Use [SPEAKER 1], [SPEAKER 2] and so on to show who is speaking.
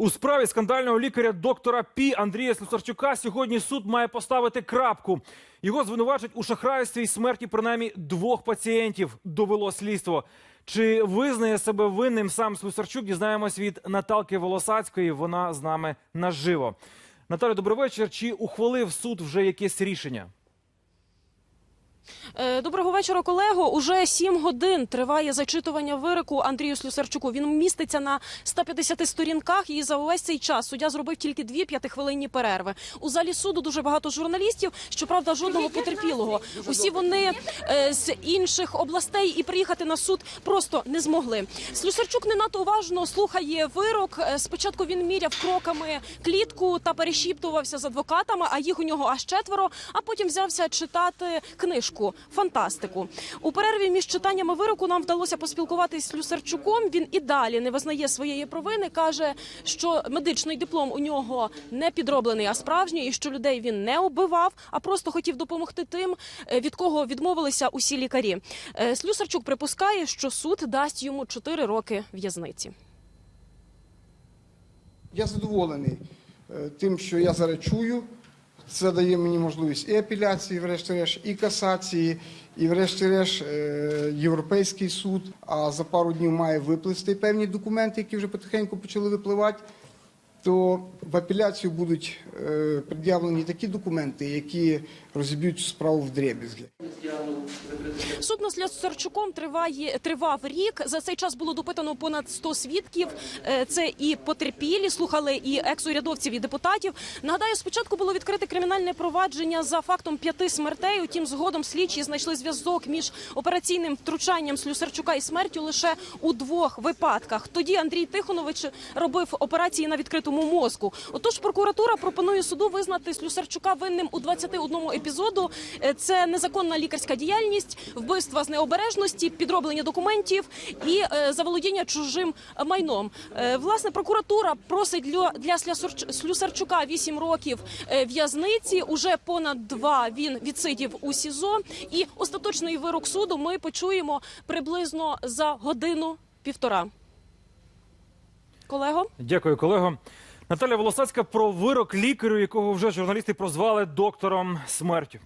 [SPEAKER 1] У справі скандального лікаря доктора Пі Андрія Слюсарчука сьогодні суд має поставити крапку. Його звинувачать у шахрайстві і смерті принаймні двох пацієнтів. Довело слідство. Чи визнає себе винним сам Слюсарчук? Дізнаємось від Наталки Волосацької. Вона з нами наживо. Наталя, добрий вечір. Чи ухвалив суд вже якесь рішення?
[SPEAKER 2] Е, Доброго вечора, колего. Уже сім годин триває зачитування вироку Андрію Слюсарчуку. Він міститься на 150 сторінках, і за увесь цей час суддя зробив тільки дві п'ятихвилинні перерви. У залі суду дуже багато журналістів. Щоправда, жодного потерпілого. Усі вони е, з інших областей і приїхати на суд просто не змогли. Слюсарчук не надто уважно слухає вирок. Е, Спочатку він міряв кроками клітку та перешіптувався з адвокатами, а їх у нього аж четверо. А потім взявся читати книжку фантастику. У перерві між читаннями вироку нам вдалося поспілкуватися з Люсарчуком. Він і далі не визнає своєї провини. каже, що медичний диплом у нього не підроблений, а справжній, і що людей він не убивав, а просто хотів допомогти тим, е, від кого відмовилися усі лікарі. Е, Слюсарчук припускає, що суд дасть йому 4 роки в'язниці.
[SPEAKER 3] Я задоволений е, тим, що я зараз чую. Це дає мені можливість і апеляції, врешті-решт, і касації, і врешті-решт е, Європейський суд. А за пару днів має виплисти певні документи, які вже потихеньку почали випливати. То в апеляцію будуть е, пред'явлені такі документи, які розіб'ють справу в дребезги.
[SPEAKER 2] Суд над Слюсарчуком триває тривав рік. За цей час було допитано понад 100 свідків. Е, Це і потерпілі, слухали і екс-урядовців, і депутатів. Нагадаю, спочатку було відкрите кримінальне провадження за фактом п'яти смертей. Утім, згодом слідчі знайшли зв'язок між операційним втручанням Слюсарчука і смертю лише у двох випадках. Тоді Андрій Тихонович робив операції на відкритому мозку. Отож, прокуратура пропонує суду визнати Слюсарчука винним у 21 епізоду. Е, Це незаконна лікарська діяльність, вбивства з необережності, підроблення документів і е, заволодіння чужим майном. Е, Власне, прокуратура просить для, для Слюсарч- Слюсарчука 8 років е, в'язниці. Уже понад два він відсидів у СІЗО. І остаточний вирок суду ми почуємо приблизно за годину-півтора. Колего?
[SPEAKER 1] Дякую, колего. Наталя Волосацька про вирок лікарю, якого вже журналісти прозвали доктором смертю.